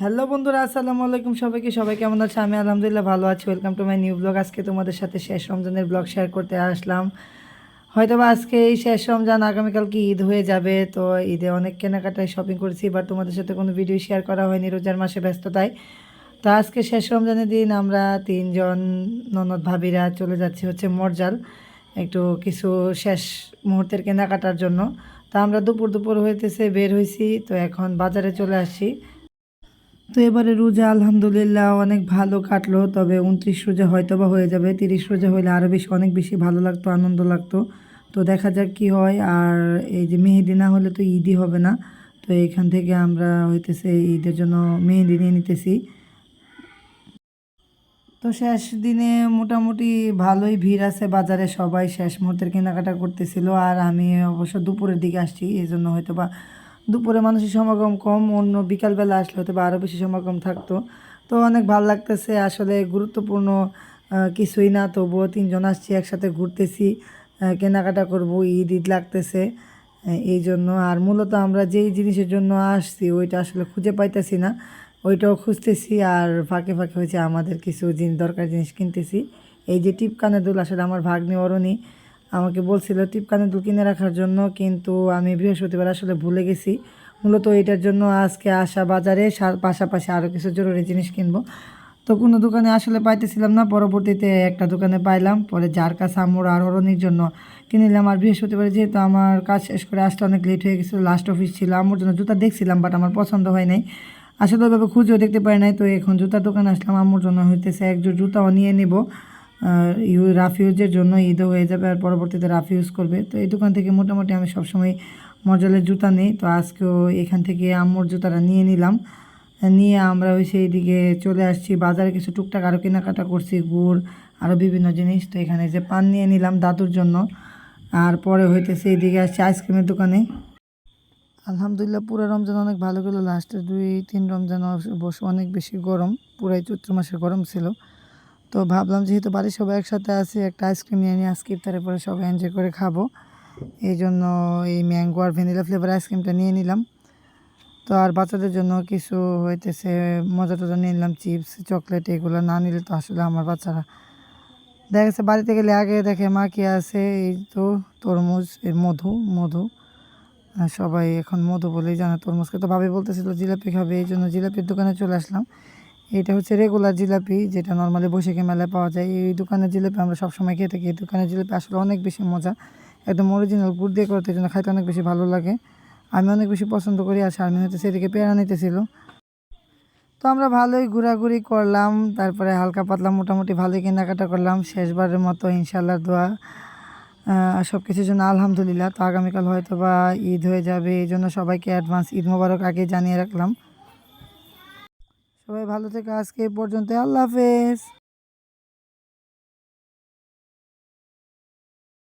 Hello বন্ধুরা, আসসালামু আলাইকুম সবাইকে। সবাই কেমন আছে? আমি আলহামদুলিল্লাহ ভালো আছি। Welcome to my new blog আজকে তোমাদের সাথে শেষ রমজানের ব্লগ শেয়ার করতে আসলাম। হয়তো বা আজকে এই শেষ রমজান, আগামীকালকে ঈদ হয়ে যাবে, তো ঈদে অনেক কেনাকাটায় শপিং করেছি বাট তোমাদের সাথে কোনো ভিডিও শেয়ার করা হয়নি রোজার মাসে ব্যস্ততায়। তো আজকে শেষ রমজানের দিন আমরা তিনজন ননদ ভাবিরা চলে যাচ্ছি হচ্ছে মরজাল, একটু কিছু শেষ মুহূর্তের কেনাকাটার জন্য। তো আমরা দুপুর দুপুর হইতেছে, বের হয়েছি তো এখন বাজারে চলে আসছি। তো এবারে রোজা, আলহামদুলিল্লাহ, অনেক ভালো কাটলো। তবে উনত্রিশ রোজা হয়তো বা হয়ে যাবে। তিরিশ রোজা হলে আরও বেশি, অনেক বেশি ভালো লাগতো, আনন্দ লাগতো। তো দেখা যাক কি হয়। আর এই যে মেহেদি না হলে তো ঈদই হবে না। তো এখান থেকে আমরা হইতেছে ঈদের জন্য মেহেদি নিয়ে নিতেছি। তো শেষ দিনে মোটামুটি ভালোই ভিড় আছে বাজারে সবাই। শেষ মুহূর্তের কেনাকাটা করতেছিল। আর আমি অবশ্য দুপুরের দিকে আসছি। এই জন্য হয়তো বা দুপুরে মানুষের সমাগম কম, অন্য বিকালবেলা আসলে হয়তো বা আরও বেশি সমাগম থাকতো। তো অনেক ভালো লাগতেছে, আসলে গুরুত্বপূর্ণ কিছুই না, তবুও তিনজন আসছি, একসাথে ঘুরতেছি কেনাকাটা করব, ঈদ ঈদ লাগতেছে এই জন্য। আর মূলত আমরা যেই জিনিসের জন্য আসছি, ওইটা আসলে খুঁজে পাইতেছি না, ওইটাও খুঁজতেছি, আর ফাঁকে ফাঁকে হয়েছে আমাদের কিছু জিনিস দরকার জিনিস কিনতেছি। এই যে টিপ কানের দুল, আসলে আমার ভাগ্নি অরণি আমাকে বলছিল টিপ কানের দুল কিনে রাখার জন্য কিন্তু আমি বৃহস্পতিবার আসলে ভুলে গেছি। মূলত এটার জন্য আজকে আসা বাজারে পাশাপাশি আরও কিছু জরুরি জিনিস কিনবো। তো কোনো দোকানে আসলে পাইতেছিলাম না। পরবর্তীতে একটা দোকানে পাইলাম। পরে যার কাছে আমার আর অরণির জন্য কিনলাম। আর বৃহস্পতিবার যেহেতু আমার কাজ শেষ করে আসতে অনেক লেট হয়ে গেছিল লাস্ট অফিস ছিল আমার জন্য জুতা দেখছিলাম বাট আমার পছন্দ হয় নাই। আসলে ওইভাবে খুঁজেও দেখতে পাই নাই। তো এখন জুতার দোকানে আসলাম। আমার জন্য হইতেছে এক জোড় জুতাও নিয়ে নিব। ইউ রাফ ইউজের জন্য ঈদও হয়ে যাবে আর পরবর্তীতে রাফ ইউজ করবে। তো এই দোকান থেকে মোটামুটি আমি সবসময় মজালের জুতা নিই। তো আজকেও এখান থেকে আম্মুর জুতাটা নিয়ে নিলাম। নিয়ে আমরা ওই সেই দিকে চলে আসছি। বাজারে কিছু টুকটাক আরও কেনাকাটা করছি, গুড় আরও বিভিন্ন জিনিস। তো এখানে যে পান নিয়ে নিলাম দাদুর জন্য। আর পরে হইতেছে এইদিকে আসছি আইসক্রিমের দোকানে। আলহামদুলিল্লাহ পুরো রমজান অনেক ভালো গেলো। লাস্টের দুই তিন রমজান অবশ্য অনেক বেশি গরম। পুরাই চৈত্র মাসের গরম ছিল। তো ভাবলাম যেহেতু বাড়ির সবাই একসাথে আছে, একটা আইসক্রিম নিয়ে নিয়ে আজকে ইফতারের পরে সবাই এনজয় করে খাব। এই জন্য এই ম্যাঙ্গো আর ভ্যানিলা ফ্লেভার আইসক্রিমটা নিয়ে নিলাম। তো আর বাচ্চাদের জন্য কিছু হইতেছে, মজা টজা নিয়ে নিলাম, চিপস, চকলেট, এগুলো না নিলে তো আসলে আমার বাচ্চারা দেখা গেছে বাড়িতে গেলে আগে দেখে মা কি আছে, এই তো তরমুজ এর মধু মধু। সবাই এখন মধু বলেই জানে, তরমুজকে তো ভাবে বলতেছিল জিলাপি খাবে, এই জন্য জিলাপির দোকানে চলে আসলাম। এটা হচ্ছে রেগুলার জিলাপি, যেটা নর্মালি বৈশাখী মেলায় পাওয়া যায়। এই দোকানের জিলাপি আমরা সবসময় খেয়ে থাকি। এই দোকানের জিলাপি আসলে অনেক বেশি মজা। একদম অরিজিনাল গুড় দিয়ে করতে জন্য খাইতে অনেক বেশি ভালো লাগে। আমি অনেক বেশি পছন্দ করি আর শারমিন হচ্ছে সেদিকে পেয়ারা নিতেছিল। তো আমরা ভালোই ঘোরাঘুরি করলাম, তারপরে হালকা পাতলা মোটামুটি ভালোই কেনাকাটা করলাম। শেষবারের মতো ইনশাল্লাহ দোয়া সব কিছুর জন্য আলহামদুলিল্লাহ। তো আগামীকাল হয়তো বা ঈদ হয়ে যাবে, এই জন্য সবাইকে অ্যাডভান্স ঈদ মোবারক আগে জানিয়ে রাখলাম। সবাই ভালো থেকে আজকে এই পর্যন্ত আল্লাহ হাফেজ।